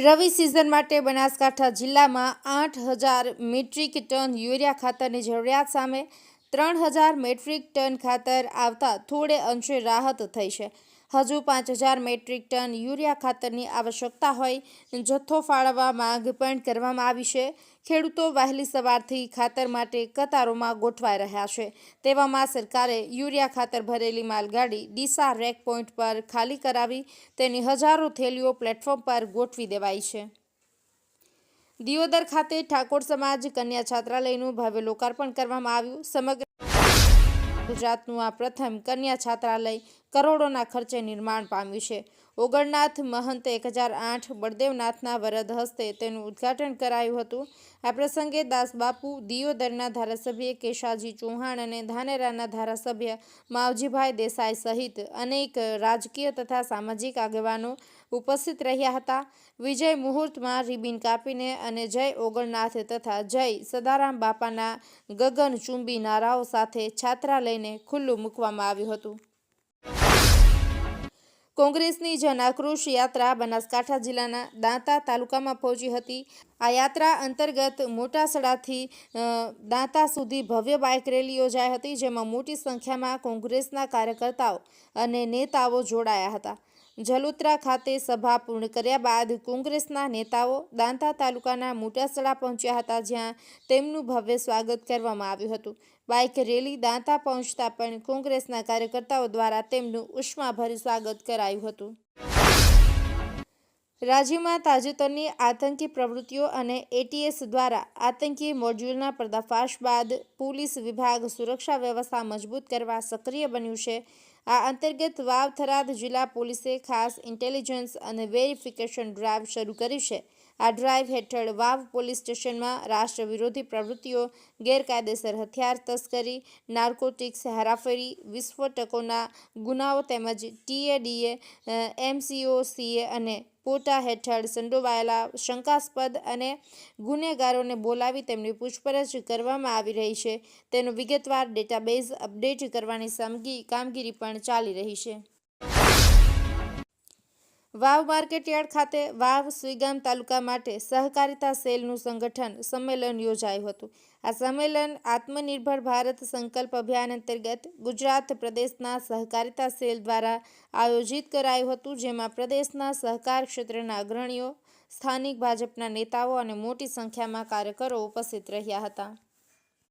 રવિ season માટે બનાસકાંઠા જિલ્લામાં આઠ હજાર મેટ્રિક ટન યુરિયા ખાતરની જરૂરિયાત સામે ત્રણ હજાર મેટ્રિક ટન ખાતર આવતા થોડે અંશે રાહત થઈ છે. હજુ પાંચ હજાર મેટ્રિક ટન યુરિયા ખાતરની આવશ્યકતા હોય, જથ્થો ફાળવવા માંગ પણ કરવામાં આવી છે. ખેડૂતો વહેલી સવારથી ખાતર માટે કતારોમાં ગોઠવાઈ રહ્યા છે. તેવામાં સરકારે યુરિયા ખાતર ભરેલી માલગાડી ડીસા રેક પોઈન્ટ પર ખાલી કરાવી, તેની હજારો થેલીઓ પ્લેટફોર્મ પર ગોઠવી દેવાઈ છે. દિયોદર ખાતે ઠાકોર સમાજ કન્યા છાત્રાલયનું ભવ્ય લોકાર્પણ કરવામાં આવ્યું. સમગ્ર ગુજરાતનું આ પ્રથમ કન્યા છાત્રાલય કરોડોના ખર્ચે નિર્માણ પામ્યું છે. ઓગણનાથ મહંત એક હજાર આઠ બળદેવનાથના વરદ હસ્તે તેનું ઉદ્ઘાટન કરાયું હતું. આ પ્રસંગે દાસબાપુ દિયોદરના ધારાસભ્ય કેશાજી ચૌહાણ અને ધાનેરાના ધારાસભ્ય માવજીભાઈ દેસાઈ સહિત અનેક રાજકીય તથા સામાજિક આગેવાનો ઉપસ્થિત રહ્યા હતા. વિજય મુહૂર્તમાં રિબિન કાપીને અને જય ઓગણનાથ તથા જય સદારામ બાપાના ગગનચુંબી નારાઓ સાથે છાત્રાલયને ખુલ્લું મૂકવામાં આવ્યું હતું. કોંગ્રેસની જન આક્રોશ યાત્રા બનાસકાંઠા જિલ્લાના દાંતા તાલુકામાં પહોંચી હતી. આ યાત્રા અંતર્ગત મોટાસડાથી દાંતા સુધી ભવ્ય બાઇક રેલી યોજાઈ હતી, જેમાં મોટી સંખ્યામાં કોંગ્રેસના કાર્યકર્તાઓ અને નેતાઓ જોડાયા હતા. જલોત્રા ખાતે સભા પૂર્ણ કર્યા બાદ કોંગ્રેસના નેતાઓ દાંતા તાલુકાના મોટાસળા પહોંચ્યા હતા, જ્યાં તેમનું ભવ્ય સ્વાગત કરવામાં આવ્યું હતું. બાઇક રેલી દાંતા પહોંચતા પણ કોંગ્રેસના કાર્યકર્તાઓ દ્વારા તેમનું ઉષ્માભર્યું સ્વાગત કરાયું હતું. રાજ્યમાં તાજેતરની આતંકી પ્રવૃત્તિઓ અને એટીએસ દ્વારા આતંકી મોડ્યુલના પર્દાફાશ બાદ પોલીસ વિભાગ સુરક્ષા વ્યવસ્થા મજબૂત કરવા સક્રિય બન્યું છે. આ અંતર્ગત વાવ થરાદ જિલ્લા પોલીસે ખાસ ઇન્ટેલિજન્સ અને વેરિફિકેશન ડ્રાઈવ શરૂ કરી છે. આ ડ્રાઈવ હેઠળ વાવ પોલીસ સ્ટેશનમાં રાષ્ટ્ર વિરોધી પ્રવૃત્તિઓ, ગેરકાયદેસર હથિયાર તસ્કરી, નાર્કોટિક્સ હેરાફેરી, વિસ્ફોટકોના ગુનાઓ તેમજ ટીએડીએ એમસીઓસીએ અને પોટા હેઠળ સંડોવાયેલા શંકાસ્પદ અને ગુનેગારોને બોલાવી તેમની પૂછપરછ કરવામાં આવી રહી છે. તેનો વિગતવાર ડેટાબેઝ અપડેટ કરવાની કામગીરી પણ ચાલી રહી છે. વાવ માર્કેટયાર્ડ ખાતે વાવ સ્વીગામ તાલુકા માટે સહકારિતા સેલનું સંગઠન સંમેલન યોજાયું હતું. આ સંમેલન આત્મનિર્ભર ભારત સંકલ્પ અભિયાન અંતર્ગત ગુજરાત પ્રદેશના સહકારિતા સેલ દ્વારા આયોજિત કરાયું હતું, જેમાં પ્રદેશના સહકાર ક્ષેત્રના અગ્રણીઓ, સ્થાનિક ભાજપના નેતાઓ અને મોટી સંખ્યામાં કાર્યકરો ઉપસ્થિત રહ્યા હતા.